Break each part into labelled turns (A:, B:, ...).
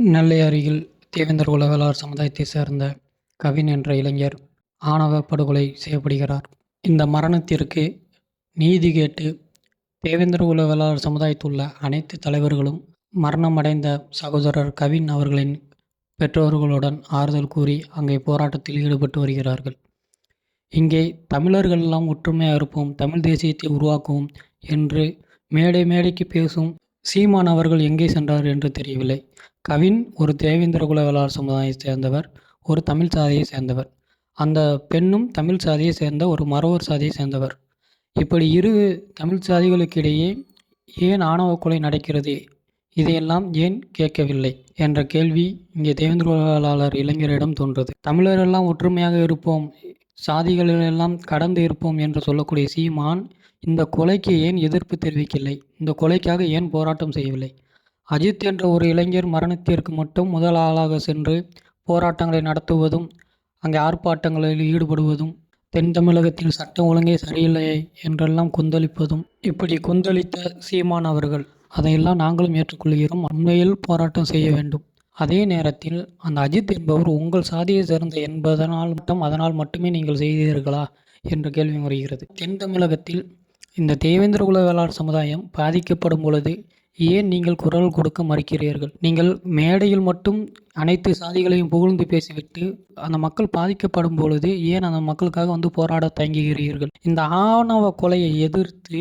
A: நெல்லை அருகில் தேவேந்தர் உளவியலாளர் சமுதாயத்தைச் சேர்ந்த கவின் என்ற இளைஞர் ஆணவ படுகொலை செய்யப்படுகிறார். இந்த மரணத்திற்கு நீதி கேட்டு தேவேந்தர் உளவியலாளர் சமுதாயத்தில் உள்ள அனைத்து தலைவர்களும் மரணமடைந்த சகோதரர் கவின் அவர்களின் பெற்றோர்களுடன் ஆறுதல் கூறி அங்கே போராட்டத்தில் ஈடுபட்டு வருகிறார்கள். இங்கே தமிழர்கள் எல்லாம் ஒற்றுமையாக இருப்போம், தமிழ் தேசியத்தை உருவாக்குவோம் என்று மேடை மேடைக்கு பேசும் சீமான் அவர்கள் எங்கே சென்றார் என்று தெரியவில்லை. கவின் ஒரு தேவேந்திர குலவேளாளர் சமுதாயத்தை சேர்ந்தவர், ஒரு தமிழ் சாதியை சேர்ந்தவர். அந்த பெண்ணும் தமிழ் சாதியை சேர்ந்த ஒரு மறவர் சாதியை சேர்ந்தவர். இப்படி இரு தமிழ் சாதிகளுக்கிடையே ஏன் ஆணவ கொலை நடக்கிறது, இதையெல்லாம் ஏன் கேட்கவில்லை என்ற கேள்வி இங்கே தேவேந்திர குலவேளாளர் இளைஞரிடம் தோன்றது தமிழரெல்லாம் ஒற்றுமையாக இருப்போம், சாதிகளெல்லாம் கடந்து இருப்போம் என்று சொல்லக்கூடிய சீமான் இந்த கொலைக்கு ஏன் எதிர்ப்பு தெரிவிக்கவில்லை, இந்த கொலைக்காக ஏன் போராட்டம் செய்யவில்லை. அஜித் என்ற ஒரு இளைஞர் மரணத்திற்கு மட்டும் முதல் ஆளாக சென்று போராட்டங்களை நடத்துவதும், அங்கே ஆர்ப்பாட்டங்களில் ஈடுபடுவதும், தென் தமிழகத்தில் சட்டம் ஒழுங்கே சரியில்லை என்றெல்லாம் கொந்தளிப்பதும், இப்படி கொந்தளித்த சீமான் அவர்கள் அதையெல்லாம் நாங்களும் ஏற்றுக்கொள்கிறோம், உண்மையில் போராட்டம் செய்ய வேண்டும். அதே நேரத்தில் அந்த அஜித் என்பவர் உங்கள் சாதியை சேர்ந்த என்பதனால் மட்டும் அதனால் மட்டுமே நீங்கள் செய்தீர்களா என்ற கேள்வி வருகிறது. தென் தமிழகத்தில் இந்த தேவேந்திர குல வேளாளர் சமுதாயம் பாதிக்கப்படும் பொழுது ஏன் நீங்கள் குரல் கொடுக்க மறுக்கிறீர்கள்? நீங்கள் மேடையில் மட்டும் அனைத்து சாதிகளையும் புகழ்ந்து பேசிவிட்டு அந்த மக்கள் பாதிக்கப்படும் பொழுது ஏன் அந்த மக்களுக்காக வந்து போராட தயங்குகிறீர்கள்? இந்த ஆணவ கொலையை எதிர்த்து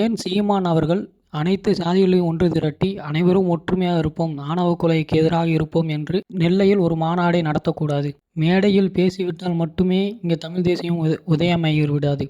A: ஏன் சீமான் அவர்கள் அனைத்து சாதிகளையும் ஒன்று திரட்டி அனைவரும் ஒற்றுமையாக இருப்போம், ஆணவ கொலைக்கு எதிராக இருப்போம் என்று நெல்லையில் ஒரு மாநாடை நடத்தக்கூடாது. மேடையில் பேசிவிட்டால் மட்டுமே இங்கே தமிழ் தேசியம் உதயமாகி விடாது.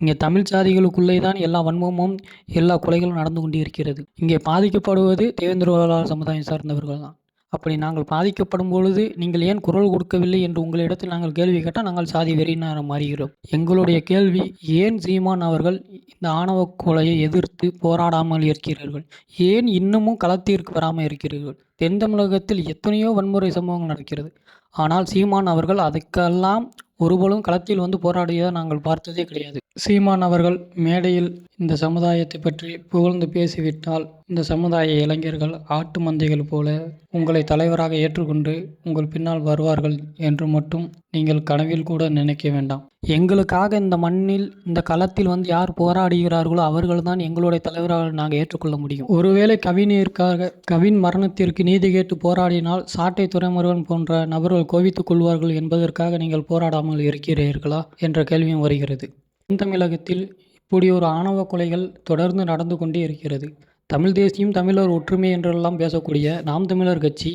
A: இங்கே தமிழ் சாதிகளுக்குள்ளே தான் எல்லா வன்மமும், எல்லா கொலைகளும் நடந்து கொண்டு இருக்கிறது இங்கே பாதிக்கப்படுவது தேவேந்திரவாளர் சமுதாயம் சார்ந்தவர்கள் தான். அப்படி நாங்கள் பாதிக்கப்படும் பொழுது நீங்கள் ஏன் குரல் கொடுக்கவில்லை என்று உங்களிடத்தில் நாங்கள் கேள்வி கேட்டால் நாங்கள் சாதி வெறியினர் மாறுகிறோம். எங்களுடைய கேள்வி ஏன் சீமான் அவர்கள் இந்த ஆணவ கொலையை எதிர்த்து போராடாமல் இருக்கிறீர்கள்? ஏன் இன்னமும் களத்திற்கு வராமல் இருக்கிறீர்கள்? தென் தமிழகத்தில் எத்தனையோ வன்முறை சம்பவங்கள் நடக்கிறது. ஆனால் சீமான் அவர்கள் அதுக்கெல்லாம் ஒருபோலும் களத்தில் வந்து போராடியதை நாங்கள் பார்த்ததே கிடையாது. சீமான் அவர்கள் மேடையில் இந்த சமுதாயத்தை பற்றி புகழ்ந்து பேசிவிட்டால் இந்த சமுதாய இளைஞர்கள் ஆட்டு மந்தைகள் போல உங்களை தலைவராக ஏற்றுக்கொண்டு உங்கள் பின்னால் வருவார்கள் என்று மட்டும் நீங்கள் கனவில் கூட நினைக்க வேண்டாம். எங்களுக்காக இந்த மண்ணில் இந்த களத்தில் வந்து யார் போராடுகிறார்களோ அவர்கள் தான் எங்களுடைய தலைவராக நாங்கள் ஏற்றுக்கொள்ள முடியும். ஒருவேளை கவினிற்காக கவின் மரணத்திற்கு நீதி கேட்டு போராடினால் சாட்டை துறைமுருகன் போன்ற நபர்கள் கோவித்துக் கொள்வார்கள் என்பதற்காக நீங்கள் போராடாமல் இருக்கிறீர்களா என்ற கேள்வியும் வருகிறது. தென்தமிழகத்தில் இப்படி ஒரு ஆணவ கொலைகள் தொடர்ந்து நடந்து கொண்டே இருக்கிறது. தமிழ் தேசியம், தமிழர் ஒற்றுமை என்றெல்லாம் பேசக்கூடிய நாம் தமிழர் கட்சி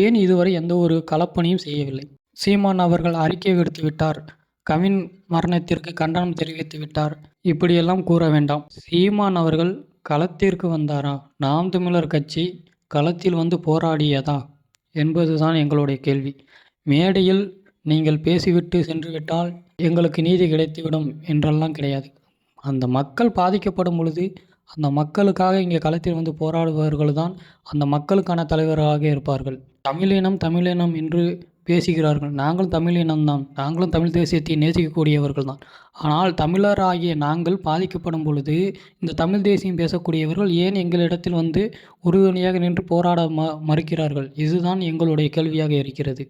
A: ஏன் இதுவரை எந்த ஒரு கலப்பணியும் செய்யவில்லை? சீமான் அவர்கள் அறிக்கை விடுத்து விட்டார், கவின் மரணத்திற்கு கண்டனம் தெரிவித்து விட்டார், இப்படியெல்லாம் கூற வேண்டாம். சீமான் அவர்கள் களத்திற்கு வந்தாரா? நாம் தமிழர் கட்சி களத்தில் வந்து போராடியதா என்பதுதான் எங்களுடைய கேள்வி. மேடையில் நீங்கள் பேசிவிட்டு சென்றுவிட்டால் எங்களுக்கு நீதி கிடைத்துவிடும் என்றெல்லாம் கிடையாது. அந்த மக்கள் பாதிக்கப்படும் பொழுது அந்த மக்களுக்காக இங்கே களத்தில் வந்து போராடுபவர்கள் தான் அந்த மக்களுக்கான தலைவராக இருப்பார்கள். தமிழினம் தமிழினம் என்று பேசுகிறார்கள். நாங்களும் தமிழினம் தான். நாங்களும் தமிழ் தேசியத்தை நேசிக்கக்கூடியவர்கள் தான். ஆனால் தமிழராகிய நாங்கள் பாதிக்கப்படும் பொழுது இந்த தமிழ் தேசியம் பேசக்கூடியவர்கள் ஏன் எங்களிடத்தில் வந்து உறுதுணையாக நின்று போராட ம மறுக்கிறார்கள்? இதுதான் எங்களுடைய கேள்வியாக இருக்கிறது.